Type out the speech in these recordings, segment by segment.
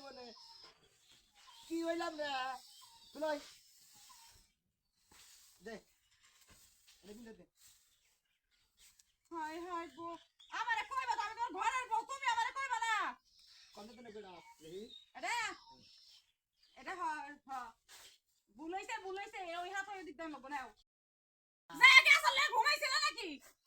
বলে। কি হইলাম রে? তুলাই দে। এটা কিন্তু দে। হাই হাই গো। আমারে কইবা আমি তোর ঘরের বউ তুমি আমারে কইবা না। কত দিনে কইরা এটা এটা হয় হ। বুলাইছে বুলাইছে ওই হাত ওই দিক দাম আসলে ঘুমাইছিল নাকি?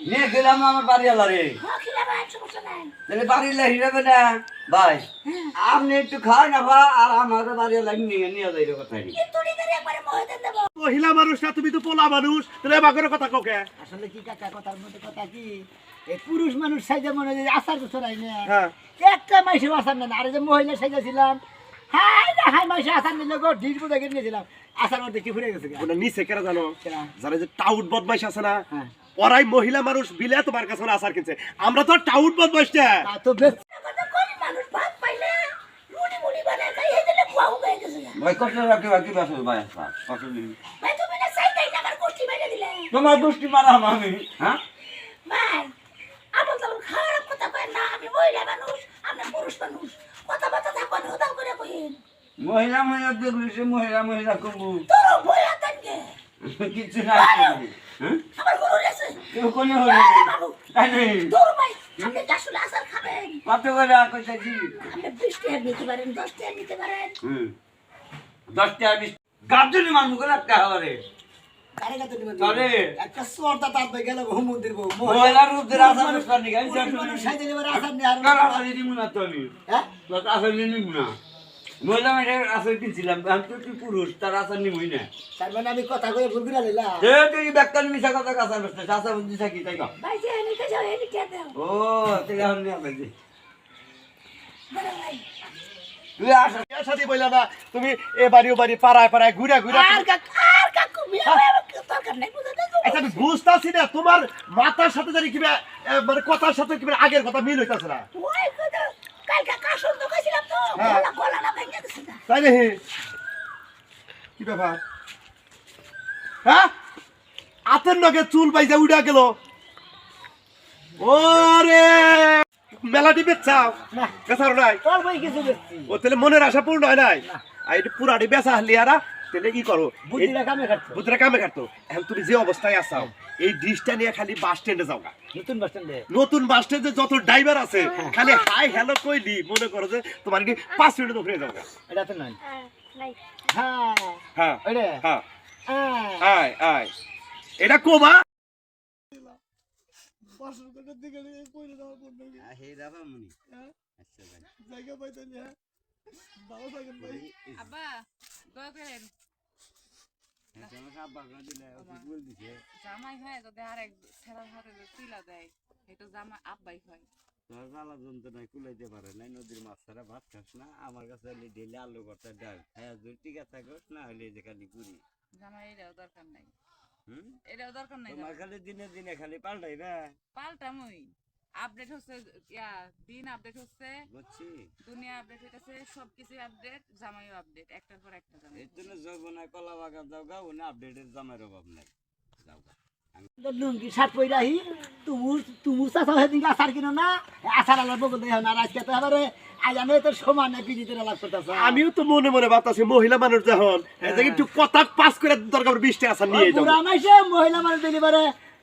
নিয়ে গেলাম আমার বাড়ি আলারে তাহলে বাড়ি হিরাবে না। ভাই আপনি একটু খাওয়াই না ভা আর আমাকে বাড়ি লাগে নিয়ে নিয়ে যাই কথা মহিলা মানুষ না তুমি তো পোলা মানুষ। তাহলে বাগের কথা কোকে আসলে কি কাকা কথার মধ্যে কথা কি? পুরুষ মানুষ সাইজে মনে হয় যে আসার তো ছড়াই না হ্যাঁ। একটা মাইসে আসার না আর যে মহিলা সাইজেছিলাম। হাই না হাই মাইসে আসার নিলে গো ঢিস বুঝে গিয়ে নিয়েছিলাম। আসার মধ্যে কি ঘুরে গেছে ওটা নিচে কেন জানো? যারা যে টাউট বদমাইশ আছে না হ্যাঁ। ওরাই মহিলা মানুষ বিলে তোমার কাছে আসার কিনছে। আমরা তো টাউট বদমাইশ না তা তো বেশ ভাই কষ্ট রাখি বাকি বাসো ভাই আসা কষ্ট নেই তোমার দুষ্টি মারাম আমি হ্যাঁ? মহিলা মহিলা দেখলি সে মহিলা মহিলা কবু কিছু না হ্যাঁ? কেউ কোনো হলো কত করে কইতাছি? হুম। দশ টাকা বিশ গার্জেনই মানুষ করে একটা হবারে কারে কাছে দিবেন তবে একটা সোরটা তার ভাই গেল হুমুন্দির বউ। মহিলার রূপদের আশা করতে নিয়ে গেছি পুরুষ মানুষ সাইজে নেবার আসার নেই আর কার আশা দিদি মুনা তো আমি? হ্যাঁ? তোর নিব না। মহিলা মেয়ের আশা কিনছিলাম আমি তো তুই পুরুষ তার আশা নিবই না। তার মানে আমি কথা কয়ে ভুল করে নিলাম যে তুই ব্যাখ্যান মিশা কথা কাঁচা বসতে আশা বুদ্ধি থাকি তাই কর। ও তুই এখন নিয়ে আসবি তুই আশা বিয়া শাদি বইলা না তুমি এ বাড়ি ও বাড়ি পাড়ায় পাড়ায় ঘুরে ঘুরে আর কাকু আর কাকু দরকার নাই বুঝতে আচ্ছা আমি বুঝতেছি না তোমার মাথার সাথে জানি কিবা মানে কথার সাথে কিবা আগের কথা মিল হইতাছে না। ওই কথা কালকে কাশন তো? কইছিলাম তো হ্যাঁ। গলা গলা না ভেঙে গেছে না তাই নাকি? কি ব্যাপার? হ্যাঁ? আতের নগে চুল বাইজা উড়া গেল। ওরে! মেলাটি বেচাও না। বেচারো নাই? ও তাহলে মনের আশা পূর্ণ হয় নাই? আর এটা পুরাটি বেচা হলি আরা? তাহলে কি করো? কামে বুদ্ধরা কামে কাটতো এখন তুমি যে অবস্থায় আসাও এই ডিশটা নিয়ে খালি বাস স্ট্যান্ডে যাও গা। নতুন বাস স্ট্যান্ডে নতুন বাস স্ট্যান্ডে যত ড্রাইভার আছে খালি হাই হ্যালো কইলি মনে করো যে তোমার কি পাঁচ মিনিট ওখানে যাও গা। এটা তো নাই হ্যাঁ হ্যাঁ ওরে হ্যাঁ। হ্যাঁ। আয় আয়। এটা কোমা। হে রাবা মুনি আচ্ছা ভাই আব্বা দয়া করেন জামাই হয় যদি আরেক ছেলের হাতে যদি দেয় এটা জামাই আব্বাই হয়। তোর জ্বালা যন্ত্রণায় কুলাইতে পারে নাই নদীর মাছ ছাড়া ভাত খাস না। আমার কাছে হলে ডেলি আলু ভর্তা ডাল। হ্যাঁ যদি টিকা থাকস না হলে যে খালি পুরি। জামাই এটাও দরকার নাই। হুম? এটাও দরকার নাই তোমার খালি দিনে দিনে খালি পাল্টাই না। পাল্টামই। আপডেট হচ্ছে ইয়া দিন আপডেট হচ্ছে বুঝছি দুনিয়া আপডেট হইতাছে সবকিছু আপডেট জামাইও আপডেট একটার পর একটা জামাই। এর জন্য যৌবনায় কলা বাগান যাও গা ওনে আপডেটের জামার অভাব নাই। যাও গা। লুঙ্গি শার্ট পরে আহি তুমু তুমু চাষা হয়ে দিকে আসার কিনো না? আসার আলার বগল দেয় না আজকে তো এবারে আজ আমি তো সমান না পিজিতে আলাপ করতেছে। আমিও তো মনে মনে ভাবতাছি মহিলা মানুষ যখন এই যে একটু কথা পাস করে দরকার বিশ টাকা আছে নিয়ে মাইসে মহিলা মানুষ ডেলিভারে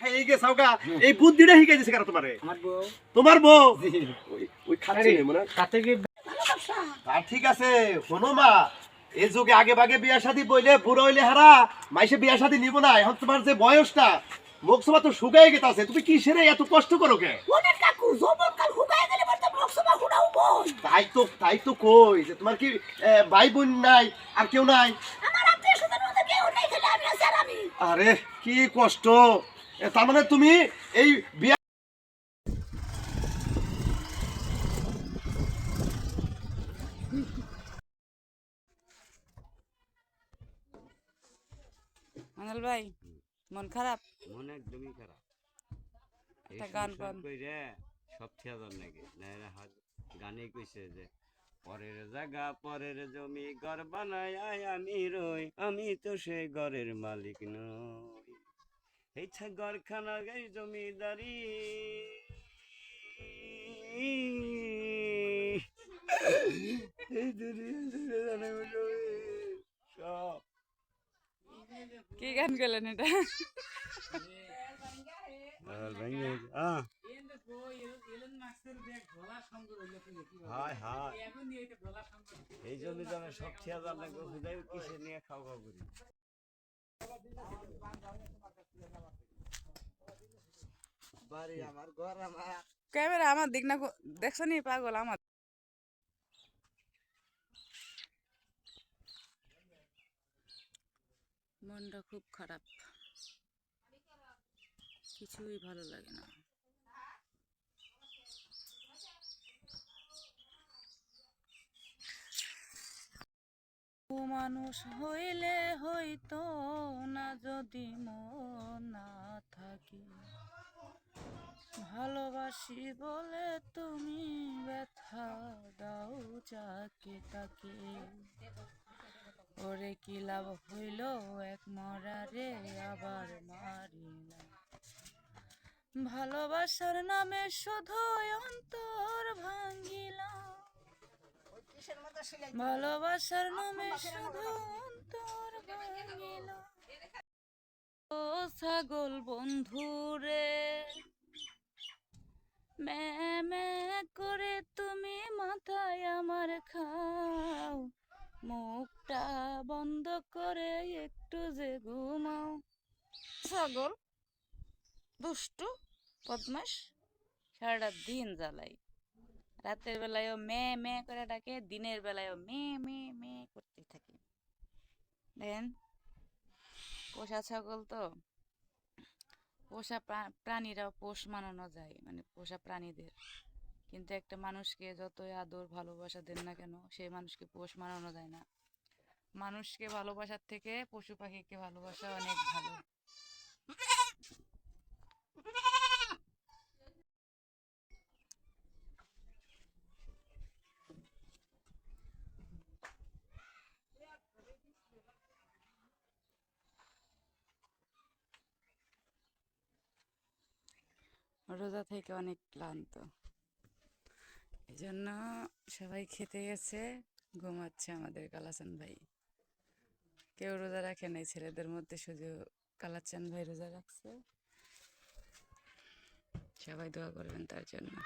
গে সাউকা এই বুদ্ধিটা শিখাই দিছে কারা তোমারে? আমার তোমার বউ? ওই ওই মনে। কি তা ঠিক আছে শোনো মা এই যুগে আগে ভাগে বিয়া শাদী বইলে বুড়ো হইলে হারা মাইসে বিয়া শাদী নিব না এখন তোমার যে বয়সটা মুখ সভা তো শুকাই গেছে তুমি কিসের এত কষ্ট করো কে? কাকু কাল গেলে বলতে হুড়াও তাই তো তাই তো কই যে তোমার কি ভাই বোন নাই আর কেউ নাই? আমার আত্মীয় স্বজন মধ্যে কেউ নেই খেলে আমি আর আমি। আরে কি কষ্ট! তার মানে তুমি এই বিয়া ভাই মন খারাপ? মন একদমই খারাপ। একটা গান গান কইরে সব ঠিয়াদার নাকি? না হাত গানে কইছে যে পরের জায়গা পরের জমি ঘর বানায় আমি রই আমি তো সেই ঘরের মালিক নই। এই ঘরখানা গাই জমিদারি। কি গান গেলেন এটা? এই জন্য সব খেয়া জান লাগবে কিসে নিয়ে খাওয়া খাওয়া করি। ক্যামেরা আমার দিক না দেখছ নি পাগল আমার? মনটা খুব খারাপ। কিছুই ভালো লাগে না। ও মানুষ হইলে হইতো না যদি মন না থাকি ভালোবাসি বলে তুমি ব্যথা দাও যাকে তাকে। ওরে কি লাভ হইল এক মরারে আবার মারিলাম। ভালোবাসার নামে শুধু অন্তর ভাঙ্গিলাম। ভালোবাসার নামে শুধু অন্তর ভাঙ্গিলাম। ছাগল বন্ধুরে মে মে করে তুমি মাথায় আমার খাও। মুখটা বন্ধ করে একটু যে ঘুমাও। ছাগল, দুষ্টু বদমাস সারাটা দিন জ্বালাই। রাতের বেলায়ও মে মে করে ডাকে, দিনের বেলায়ও মে মে মে করতে থাকে। দেখেন পোষা ছাগল তো। পোষা প্রা- প্রাণীরাও পোষ মানানো যায় মানে পোষা প্রাণীদের। কিন্তু একটা মানুষকে যতই আদর, ভালোবাসা দেন না কেন সেই মানুষকে পোষ মানানো যায় না। মানুষকে ভালোবাসার থেকে পশু পাখিকে ভালোবাসা অনেক ভালো। রোজা থেকে অনেক ক্লান্ত। এই জন্য সবাই খেতে গেছে, ঘুমাচ্ছে আমাদের কালাচান ভাই। কেউ রোজা রাখে নাই, ছেলেদের মধ্যে শুধু কালাচান ভাই রোজা রাখছে। সবাই দোয়া করবেন তার জন্য।